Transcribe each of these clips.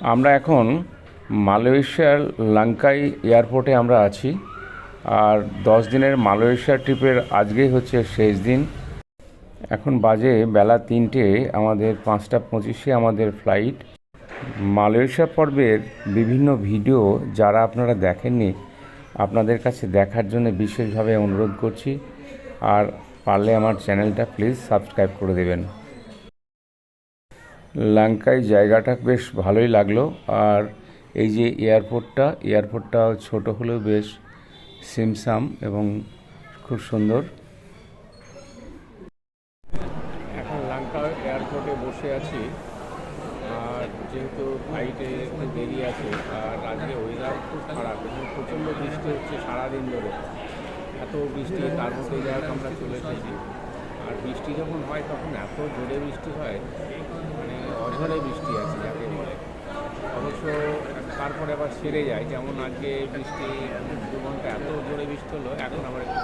আমরা এখন মালয়েশিয়ার লাঙ্কাই এয়ারপোর্টে আমরা আছি। আর দশ দিনের মালয়েশিয়া ট্রিপের আজকেই হচ্ছে শেষ দিন। এখন বাজে বেলা তিনটে, আমাদের পাঁচটা পঁচিশে আমাদের ফ্লাইট। মালয়েশিয়া পর্বের বিভিন্ন ভিডিও যারা আপনারা দেখেননি, আপনাদের কাছে দেখার জন্য বিশেষভাবে অনুরোধ করছি। আর পারলে আমার চ্যানেলটা প্লিজ সাবস্ক্রাইব করে দেবেন। লঙ্কায় জায়গাটা বেশ ভালোই লাগল। আর এই যে এয়ারপোর্টটা এয়ারপোর্টটা ছোট হলেও বেশ সিমসাম এবং খুব সুন্দর। এখন লঙ্কা এয়ারপোর্টে বসে আছি। আর যেহেতু ফ্লাইটে দেরি আছে, আর আজকে ওয়েদার খুব খারাপ এবং প্রচণ্ড বৃষ্টি হচ্ছে সারাদিন ধরে। এত বৃষ্টি, তার মধ্যে যাক আমরা চলে এসেছি। আর বৃষ্টি যখন হয়, তখন এত জোরে বৃষ্টি হয় মানে অঝরে বৃষ্টি আছে যাকে বলে। অবশ্য তারপরে আবার সেরে যায়। যেমন আজকে বৃষ্টি দু ঘণ্টা এত জোরে বৃষ্টি হলো, এখন আবার একটু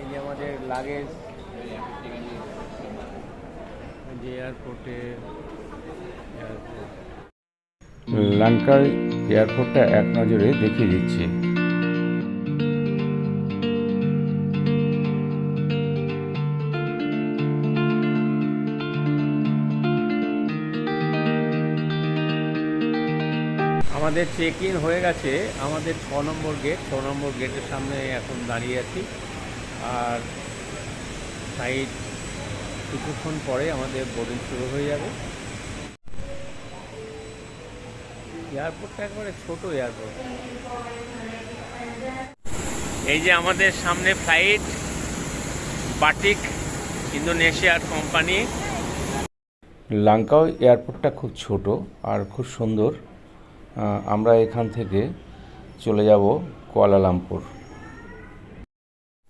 এই যে আমাদের লাগেজ, যে এয়ারপোর্টে লঙ্কার এয়ারপোর্টটা এক নজরে দেখিয়ে দিচ্ছি। আমাদের চেক ইন হয়ে গেছে, আমাদের ছ নম্বর গেট ছ নম্বর গেটের সামনে এখন দাঁড়িয়ে আছি। আর সাইড কিছুক্ষণ পরে আমাদের বোর্ডিং শুরু হয়ে যাবে। এয়ারপোর্টটা একবারে ছোট এয়ারপোর্ট এই যে আমাদের সামনে ফ্লাইট বাটিক ইন্দোনেশিয়ার কোম্পানি লাঙ্কাও এয়ারপোর্টটা খুব ছোট আর খুব সুন্দর। আমরা এখান থেকে চলে যাব কুয়ালালামপুর।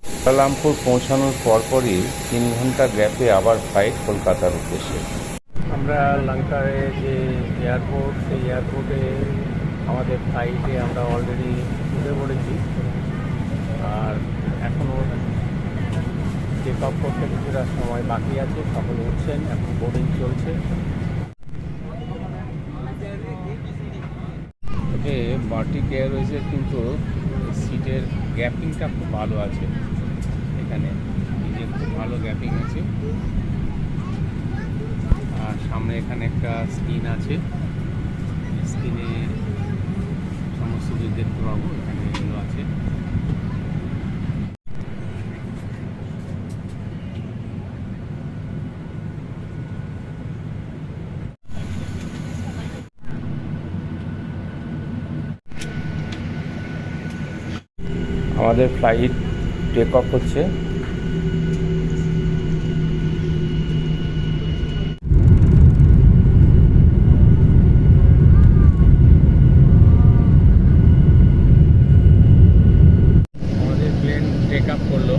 কুয়ালালামপুর পৌঁছানোর পরপরই তিন ঘণ্টা গ্যাপে আবার ফ্লাইট কলকাতার উদ্দেশ্যে। আমরা লঙ্কায় যে এয়ারপোর্ট সেই এয়ারপোর্টে আমাদের ফ্লাইটে আমরা অলরেডি উঠে পড়েছি। আর এখনও টেক অফ করতে কিছুটা সময় বাকি আছে, সকলে উঠছেন, এখন বোর্ডিং চলছে। তবে গেয়ার রয়েছে কিন্তু সিটের গ্যাপিংটা খুব ভালো আছে। এখানে যে খুব ভালো গ্যাপিং আছে। আর সামনে এখানে একটা স্ক্রিন আছে। স্ক্রিনে সমস্ত কিছু দেখতে পাবো, এখানে এগুলো আছে আমাদের ফ্লাইট টেক অফ হচ্ছে আমাদের প্লেন টেক আপ করল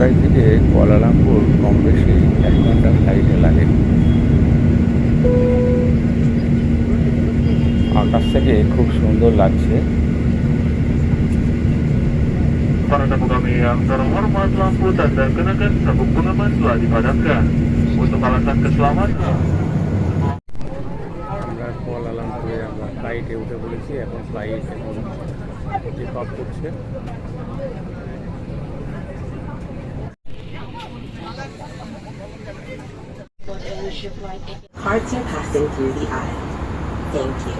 ঢাকায় থেকে কুয়ালালামপুর কম বেশি এক ঘণ্টা ফ্লাইটে লাগে। আকাশ থেকে খুব সুন্দর লাগছে। কুয়ালালামপুরে আমরা ফ্লাইটে উঠে বলেছি এখন ফ্লাইট এখন করছে। Cards are passing through the aisle. Thank you.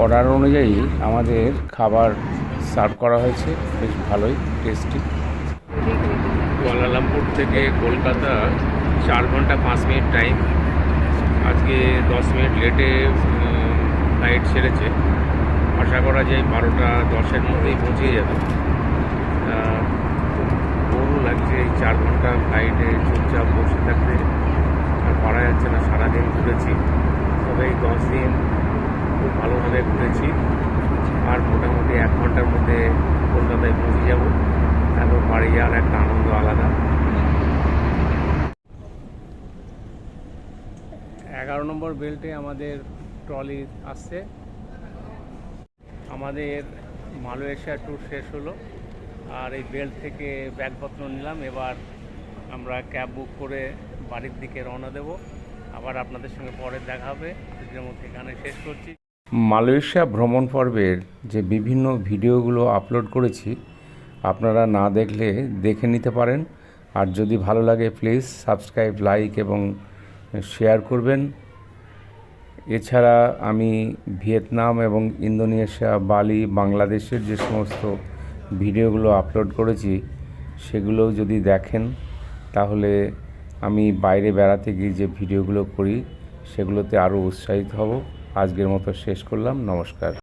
Order অনুযায়ী আমাদের খাবার সার্ভ করা হয়েছে। বেশ ভালোই টেস্টি কুয়ালালামপুর থেকে কলকাতা চার ঘণ্টা পাঁচ মিনিট টাইম আজকে দশ মিনিট লেটে ফ্লাইট ছেড়েছে আশা করা যায় বারোটা দশের মধ্যেই পৌঁছে যাবে। বোরও লাগছে এই চার ঘণ্টা ফ্লাইটে চুপচাপ বসে থাকতে। আর পারা যাচ্ছে না, সারাদিন ঘুরেছি। তবে এই দশ দিন খুব ভালোভাবে ঘুরেছি। আর মোটামুটি এক ঘণ্টার মধ্যে কলকাতায় পৌঁছে যাব। তারপর বাড়ি যাওয়ার একটা আনন্দ আলাদা। এগারো নম্বর বেল্টে আমাদের ট্রলি আসছে। আমাদের মালয়েশিয়া ট্যুর শেষ হলো, আর এই বেল্ট থেকে ব্যাগপত্র নিলাম। এবার আমরা ক্যাব বুক করে বাড়ির দিকে রওনা দেব। আবার আপনাদের সঙ্গে পরে দেখা হবে। মতো এখানে শেষ করছি। মালয়েশিয়া ভ্রমণ পর্বের যে বিভিন্ন ভিডিওগুলো আপলোড করেছি, আপনারা না দেখলে দেখে নিতে পারেন। আর যদি ভালো লাগে প্লিজ সাবস্ক্রাইব লাইক এবং শেয়ার করবেন। এছাড়া আমি ভিয়েতনাম এবং ইন্দোনেশিয়া, বালি, বাংলাদেশের যে সমস্ত ভিডিওগুলো আপলোড করেছি সেগুলো যদি দেখেন, তাহলে আমি বাইরে বেড়াতে গিয়ে যে ভিডিওগুলো করি, সেগুলোতে আরও উৎসাহিত হব। আজকের মতো শেষ করলাম। নমস্কার।